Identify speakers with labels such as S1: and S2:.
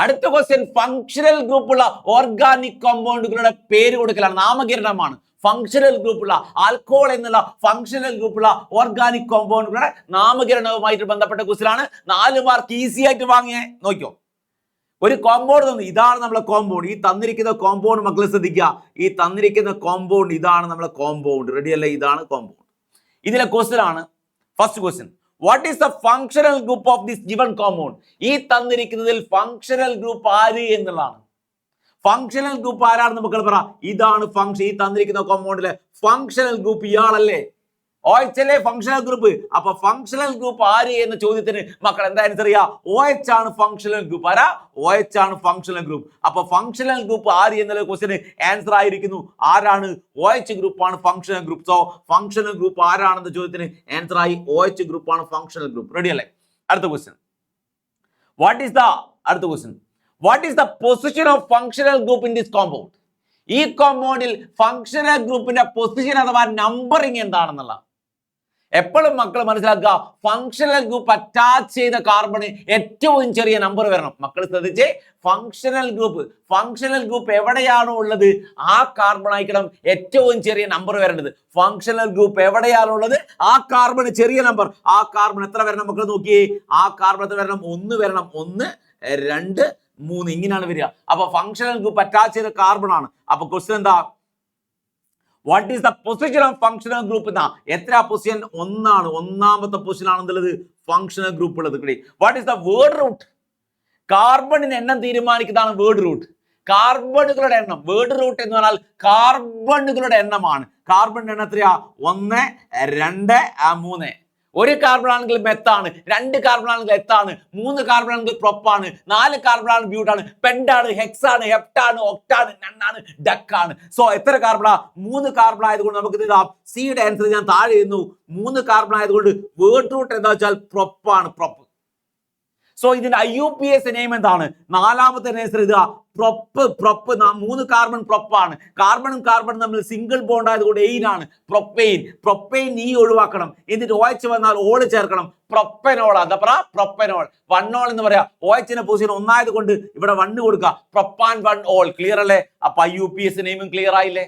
S1: അടുത്ത question functional ഗ്രൂപ്പുള്ള organic കോമ്പൗണ്ടുകളുടെ പേര് കൊടുക്കലാണ്. നാമകരണമാണ്. ഫങ്ഷണൽ ഗ്രൂപ്പുള്ള ആൽക്കോൾ എന്നുള്ള ഫങ്ഷണൽ ഗ്രൂപ്പുള്ള ഓർഗാനിക് കോമ്പൗണ്ടുകളുടെ നാമകരണവുമായിട്ട് ബന്ധപ്പെട്ട ക്വസ്റ്റിലാണ് നാല് മാർക്ക് ഈസി ആയിട്ട് വാങ്ങിയേ. നോക്കിയോ ഒരു കോമ്പൗണ്ട് തന്നു. ഇതാണ് നമ്മളെ കോമ്പൗണ്ട് ഈ തന്നിരിക്കുന്ന കോമ്പൗണ്ട് മക്കളെ ശ്രദ്ധിക്കുക. ഈ തന്നിരിക്കുന്ന കോമ്പൗണ്ട് ഇതാണ് നമ്മളെ കോമ്പൗണ്ട് റെഡിയല്ലേ ഇതാണ് കോമ്പൗണ്ട് ഇതിലെ question first question what is the functional group of this given compound ഈ തന്നിരിക്കുന്നതിൽ ഫങ്ഷണൽ ഗ്രൂപ്പ് ആര് എന്നുള്ളതാണ്. ഫങ്ഷണൽ ഗ്രൂപ്പ് ആരാണെന്ന് മക്കൾ പറ ഇതാണ് ഫങ്ഷൻ ഈ തന്നിരിക്കുന്ന കോമ്പൗണ്ടിലെ ഫങ്ഷണൽ ഗ്രൂപ്പ് ഇയാളല്ലേ? അല്ലേ ഫങ്ഷണൽ ഗ്രൂപ്പ് അപ്പൊ ഫങ്ഷണൽ ഗ്രൂപ്പ് ആര് എന്ന ചോദ്യത്തിന് മക്കൾ എന്താ ആൻസർ ചെയ്യാ? എച്ച് ആണ് ഫങ്ഷണൽ ഗ്രൂപ്പ് ആരാ? OH ആണ് ഫങ്ഷണൽ ഗ്രൂപ്പ് അപ്പൊ ഫങ്ഷണൽ ഗ്രൂപ്പ് ആര് എന്നുള്ള ക്വസ്റ്റിന് ആൻസർ ആയിരിക്കുന്നു. ആരാണ്? OH ഗ്രൂപ്പ് ആണ് functional group so functional group ആരാണെന്ന ചോദ്യത്തിന് ആൻസർ ആയി. OH ഗ്രൂപ്പ് ആണ് ഫങ്ഷണൽ ഗ്രൂപ്പ് റെഡി അല്ലേ? അടുത്ത ക്വസ്റ്റ്യൻ വാട്ട് ഈസ് ദ അടുത്ത question what is the position of functional group in this compound ഈ കോമ്പൗണ്ടിൽ ഫങ്ഷണൽ ഗ്രൂപ്പിന്റെ പൊസിഷൻ അഥവാ നമ്പറിങ് എന്താണെന്നുള്ള എപ്പോഴും മക്കൾ മനസ്സിലാക്കുക ഫങ്ഷണൽ ഗ്രൂപ്പ് അറ്റാച്ച് ചെയ്ത കാർബണ് ഏറ്റവും ചെറിയ നമ്പർ വരണം. മക്കൾ ശ്രദ്ധിച്ചേ ഫങ്ഷണൽ ഗ്രൂപ്പ് ഫങ്ഷണൽ ഗ്രൂപ്പ് എവിടെയാണോ ഉള്ളത് ആ കാർബൺ ആയിരിക്കണം ഏറ്റവും ചെറിയ നമ്പർ വരേണ്ടത്. ഫങ്ഷണൽ ഗ്രൂപ്പ് എവിടെയാണോ ഉള്ളത് ആ കാർബൺ ചെറിയ നമ്പർ ആ കാർബൺ എത്ര വരണം മക്കൾ നോക്കിയേ? ആ കാർബൺ എത്ര വരണം? ഒന്ന് വരണം. ഒന്ന് രണ്ട് മൂന്ന്. ഇങ്ങനെയാണ് വരിക. അപ്പൊ ഫങ്ഷണൽ ഗ്രൂപ്പ് അറ്റാച്ച് ചെയ്ത കാർബൺ ആണ്. അപ്പൊ ക്വസ്റ്റ്യൻ എന്താ? What is the position of functional group എന്നാ എത്ര പൊസിഷൻ ഒന്നാണ്. ഒന്നാമത്തെ പൊസിഷൻ ആണെന്നുള്ളത് ഫങ്ഷണൽ ഗ്രൂപ്പ് ഉള്ളത് what is the word root കാർബണിന് എണ്ണം തീരുമാനിക്കുന്നതാണ് വേർഡ് റൂട്ട് കാർബണുകളുടെ എണ്ണം. വേർഡ് റൂട്ട് എന്ന് പറഞ്ഞാൽ കാർബണുകളുടെ എണ്ണമാണ്. കാർബണിന്റെ എണ്ണം എത്രയാ? ഒന്ന് രണ്ട് മൂന്ന്. ഒരു കാർബൺ ആണെങ്കിൽ മെത്താണ് രണ്ട് കാർബൺ ആണെങ്കിൽ എത്താണ് മൂന്ന് കാർബൺ ആണെങ്കിൽ പ്രൊപ്പാണ് നാല് കാർബൺ ആണ് ബ്യൂട്ടാണ് പെൻഡാണ് ഹെക്സാണ് ഹെപ്റ്റാണ് ഒക്ടാണ് നണ്ണാണ് ഡക്കാണ് സോ എത്ര കാർബണാ മൂന്ന് കാർബൺ ആയതുകൊണ്ട് നമുക്ക് ഇത് സിയുടെ ആൻസർ ഞാൻ താഴെ ചെയ്യുന്നു മൂന്ന് കാർബൺ ആയതുകൊണ്ട് വേർഡ് റൂട്ട് എന്താ വെച്ചാൽ പ്രൊപ്പാണ് പ്രൊപ്പ് സോ ഇതിന്റെ I U P S name എന്താണ്? നാലാമത്തെ ആൻസർ ഇതാ പ്രൊപ്പ് പ്രൊപ്പ് മൂന്ന് കാർബൺ പ്രൊപ്പാണ് കാർബണും കാർബണും തമ്മിൽ സിംഗിൾ ബോണ്ട് ആയതുകൊണ്ട് എയിൻ ആണ്. പ്രൊപ്പെയിൻ പ്രൊപ്പെയിൻ ഈ ഒഴിവാക്കണം. എന്നിട്ട് OH വന്നാൽ ഓൾ ചേർക്കണം. പ്രൊപ്പനോൾ എന്താ പറ? പ്രൊപ്പനോൾ വണ്ണോൾ എന്ന് പറയാ. ഓയച്ചിന്റെ പൊസിഷൻ ഒന്നായത് കൊണ്ട് ഇവിടെ വണ്ണ് കൊടുക്കുക പ്രൊപ്പാൻ വൺ ഓൾ ക്ലിയർ അല്ലേ? അപ്പൊ ഐ യു പി എസ് നെയിമും ക്ലിയർ ആയില്ലേ?